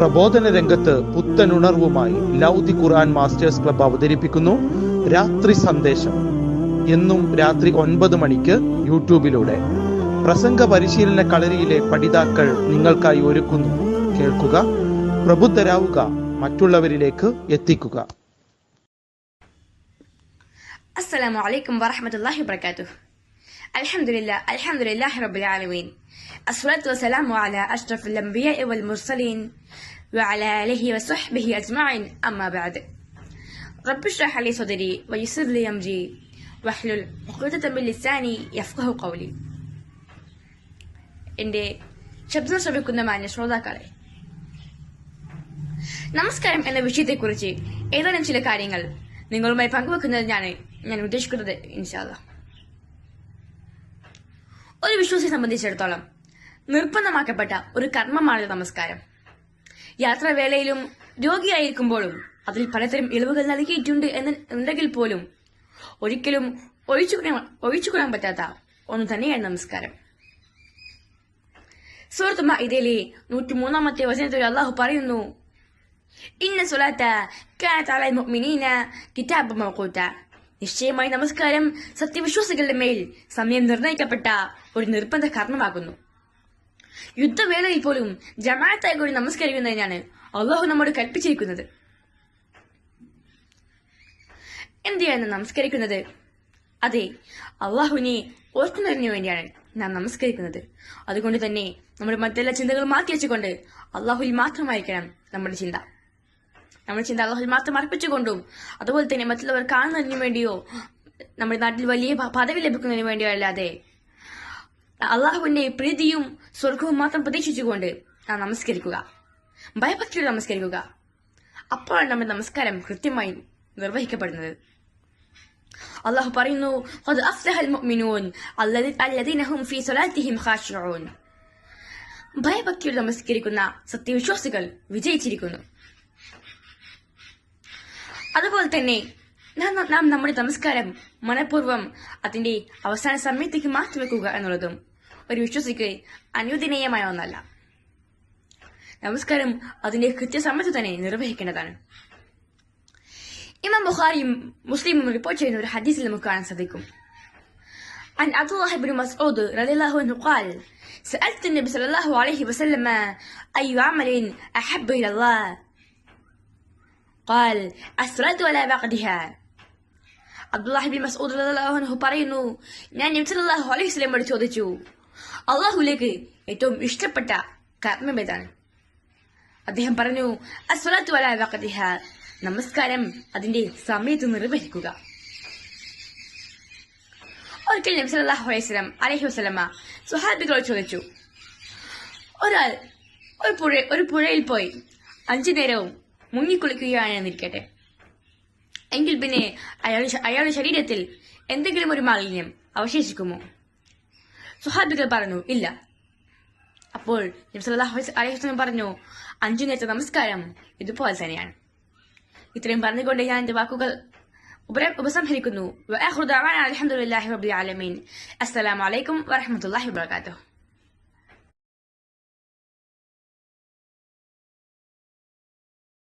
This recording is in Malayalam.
പ്രബോധന രംഗത്ത് പുത്തനുണർവുമായി ലൗദി ഖുർആൻ മാസ്റ്റേഴ്സ് ക്ലബ് അവതരിപ്പിക്കുന്നു. രാത്രി സന്ദേശം. എന്നും രാത്രി ഒൻപത് മണിക്ക് യൂട്യൂബിലൂടെ. പ്രസംഗ പരിശീലന കളരിയിലെ പഠിതാക്കൾ നിങ്ങൾക്കായി ഒരുക്കുന്നു. കേൾക്കുക പ്രബുദ്ധരാവുക മറ്റുള്ളവരിലേക്ക് എത്തിക്കുക. അസ്സലാമു അലൈക്കും വറഹമത്തല്ലാഹി വബർക്കാത്തു الحمد لله الحمد لله رب العالمين الصلاة والسلام على أشرف الأنبياء والمرسلين وعلى آله وصحبه أجمعين أما بعد رب اشرح لي صدري ويسر لي أمري واحلل عقدة من لساني يفقه قولي എൻ്റെ ശബ്ദം ശ്രമിക്കുന്ന മാന്യ ശ്രോതാക്കളെ നമസ്കാരം എന്ന വിഷയത്തെക്കുറിച്ച് ഏതാനും ചില കാര്യങ്ങൾ നിങ്ങളുമായി പങ്കുവെക്കുന്നതിനാണ് ഞാൻ ഉദ്ദേശിക്കുന്നത് ഇൻഷാല്ല ഒരു വിശ്വാസിയെ സംബന്ധിച്ചിടത്തോളം നിർബന്ധമാക്കപ്പെട്ട ഒരു കർമ്മമാണ് നമസ്കാരം. യാത്രാവേളയിലും രോഗിയായിരിക്കുമ്പോഴും അതിൽ പലതരം ഇളവുകൾ നൽകിയിട്ടുണ്ട് എന്ന് ഉണ്ടെങ്കിൽ പോലും ഒരിക്കലും ഒഴിച്ചുകൂടാൻ പറ്റാത്ത ഒന്ന് തന്നെയാണ് നമസ്കാരം. സുഹൃത്തുമ്മ മൈദയിലെ നൂറ്റിമൂന്നാമത്തെ വചനത്തിൽ അള്ളാഹു പറയുന്നു ഇന്ന സുലാത്ത കാനത്ത് അലൽ മുഅ്മിനീന കിതാബ് മൗഖൂത. നിശ്ചയമായി നമസ്കാരം. സത്യവിശ്വാസികളുടെ മേൽ സമയം നിർണയിക്കപ്പെട്ട ഒരു നിർബന്ധ കാരണമാകുന്നു. യുദ്ധവേളയിൽ പോലും ജമാഅത്തായി കൂടി നമസ്കരിക്കുന്നതിനാണ് അള്ളാഹു നമ്മോട് കൽപ്പിച്ചിരിക്കുന്നത്. എന്തിനാണ് നമസ്കരിക്കുന്നത്? അതെ അള്ളാഹുവിനെ ഓർക്കുന്നതിന് വേണ്ടിയാണ് നാം നമസ്കരിക്കുന്നത്. അതുകൊണ്ട് തന്നെ നമ്മുടെ മറ്റെല്ലാ ചിന്തകൾ മാറ്റി വെച്ചുകൊണ്ട് അള്ളാഹുവിൽ മാത്രമായിരിക്കണം നമ്മുടെ ചിന്ത. നമ്മുടെ ചിന്ത അള്ളാഹുൽ മാത്രം അർപ്പിച്ചുകൊണ്ടും. അതുപോലെ തന്നെ മറ്റുള്ളവർ കാണുന്നതിന് വേണ്ടിയോ നമ്മുടെ നാട്ടിൽ വലിയ പദവി ലഭിക്കുന്നതിന് വേണ്ടിയോ അല്ലാതെ അള്ളാഹുവിന്റെ പ്രീതിയും സ്വർഗവും മാത്രം പ്രതീക്ഷിച്ചുകൊണ്ട് നാം നമസ്കരിക്കുക. ഭയഭക്തിയോട് നമസ്കരിക്കുക. അപ്പോഴാണ് നമ്മുടെ നമസ്കാരം കൃത്യമായി നിർവഹിക്കപ്പെടുന്നത്. അള്ളാഹു പറയുന്നു ഭയഭക്തിയോടെ നമസ്കരിക്കുന്ന സത്യവിശ്വാസികൾ വിജയിച്ചിരിക്കുന്നു. അതുപോലെ തന്നെ നാം നാം നമ്മുടെ നമസ്കാരം മനഃപൂർവ്വം അതിന്റെ അവസാന സമയത്തേക്ക് മാറ്റിവെക്കുക എന്നുള്ളതും ഒരു വിശ്വസിക്ക് അനുവദനീയമായ ഒന്നല്ല നമസ്കാരം അതിന്റെ കൃത്യസമയത്ത് തന്നെ നിർവഹിക്കേണ്ടതാണ് ഇമാം ബുഖാരിയും മുസ്ലിമും റിപ്പോർട്ട് ചെയ്യുന്ന ഒരു ഹദീസിൽ നമുക്ക് കാണാൻ സാധിക്കും عن عبد الله بن مسعود رضي الله عنه قال سألت النبي صلى الله عليه وسلم أي عمل أحب إلى الله قال الصلاة على وقتها അബ്ദുല്ലാഹി ബിൻ മസൂദ് റളിയല്ലാഹു അൻഹു പറയുന്നു ഞാൻ നബി സല്ലല്ലാഹു അലൈഹി വസല്ലമയോട് ചോദിച്ചു അള്ളാഹുലേക്ക് ഏറ്റവും ഇഷ്ടപ്പെട്ട കർമ്മം ഏതാണ് അദ്ദേഹം പറഞ്ഞു അസ്വലാത്തു അലാ വഖതിഹ നമസ്കാരം അതിന്റെ സമയത്ത് നിർവഹിക്കുക ഒരിക്കൽ നബി സല്ലല്ലാഹു അലൈഹി വസല്ലം അലൈഹി വസല്ലമ സ്വഹാബികളോട് ചോദിച്ചു ഒരാൾ ഒരു പുഴ ഒരു പുഴയിൽ പോയി അഞ്ചു നേരവും മുങ്ങിക്കുളിക്കുകയാണെന്നിരിക്കട്ടെ എങ്കിൽ പിന്നെ അയാൾ അയാളുടെ ശരീരത്തിൽ എന്തെങ്കിലും ഒരു മാലിന്യം അവശേഷിക്കുമോ? സുഹാബികൾ പറഞ്ഞു ഇല്ല. അപ്പോൾ അലഹിസ്ലം പറഞ്ഞു അഞ്ചു നേരത്തെ നമസ്കാരം ഇതുപോലെ തന്നെയാണ്. ഇത്രയും പറഞ്ഞുകൊണ്ട് ഞാൻ എന്റെ വാക്കുകൾ ഉപസംഹരിക്കുന്നു. അൽഹംദുലില്ലാഹി റബ്ബിൽ ആലമീൻ. അസ്സലാമു അലൈക്കും വറഹ്മത്തുള്ളാഹി വബറകാതുഹു.